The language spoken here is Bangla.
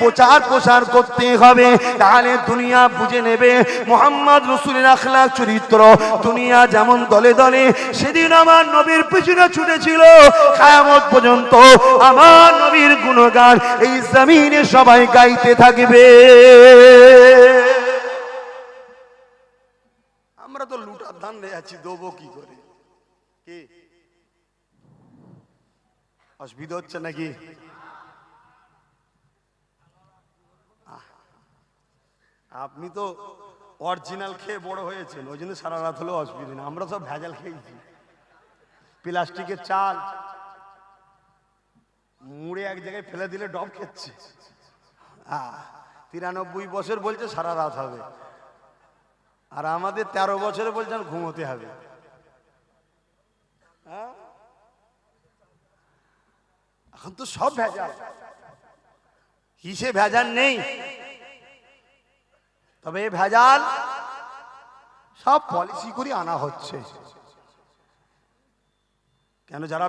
প্রচার প্রসার করতে হবে। তাহলে দুনিয়া বুঝে নেবে। মোহাম্মদ রসুলের আখলাক চরিত্র। দুনিয়া যেমন দলে দলে, সেদিন আমার নবীর পিছনে ছুটেছিল। কায়ামত পর্যন্ত আমার নবীর গুণগান এই জমিনে সবাই গাইতে থাকবে। আমরা তো লুটার ধান আছি, দেবো কি করে? কি? অসুবিধা হচ্ছে নাকি? আপনি তো অরিজিনাল খেয়ে বড় হয়েছেন, ওই জন্য সারা রাত হলেও অসুবিধা নেই। আমরা সব ভেজাল খেয়েছি। প্লাস্টিকের চাল। মুড়ে এক জায়গায় ফেলে দিলে ডব খেচ্ছে। তিরানব্বই বছর বলছে সারা রাত হবে। আর আমাদের তেরো বছরে বলছেন ঘুমোতে হবে? এখন তো সব ভেজাল। কিসে ভেজাল নেই? তবে ভেজাল সব পলিসি করে আনা হচ্ছে। কেন যারা